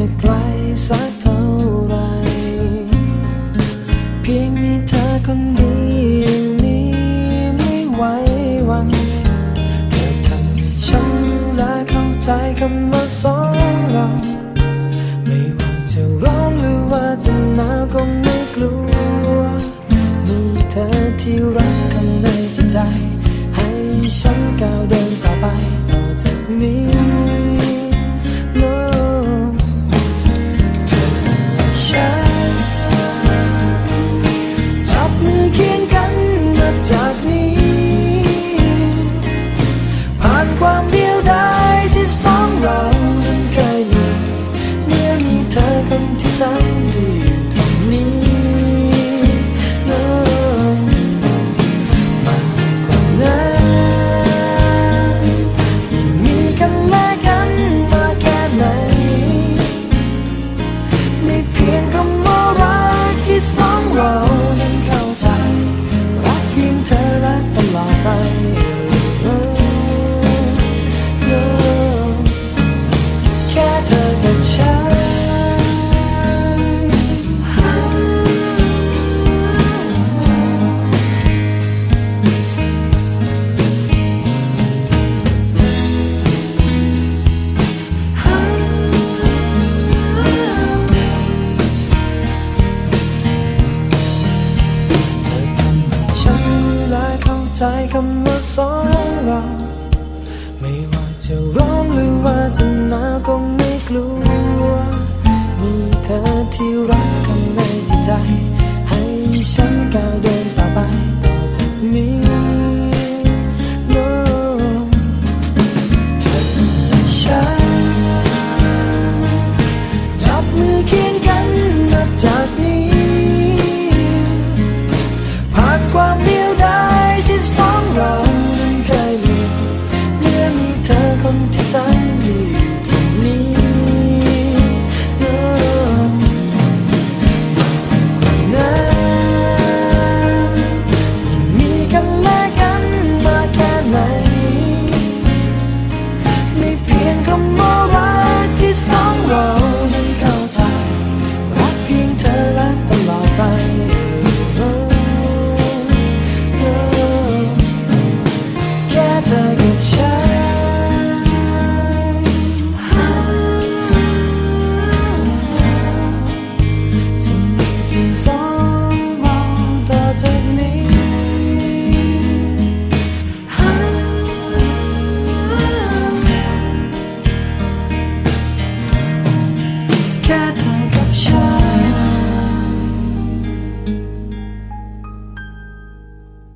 จะไกลสักเท่าไร เพียงมีเธอคนเดียวนี้ไม่ไหววัน เธอทำให้ฉันรู้และเข้าใจคำว่าสองเรา ไม่ว่าจะร้อนหรือว่าจะหนาวก็ไม่กลัว มีเธอที่รักข้างในใจ ให้ฉันก้าวเดินต่อไปต่อจากนี้านความเดียวดายที่สองเรานั้นเคยมีเมื่อมีเธอคนที่แสนดีอยู่ตรงนี้ no มากกว่าำว่าสองเราไม่ว่าจะร้อนหรือว่าจะหนาวก็ไม่กลัว มีเธอที่รักกันในจิตใจ ให้ฉันก้าวเดิน คยมี เมื่อมีเธอคนที่แสนดี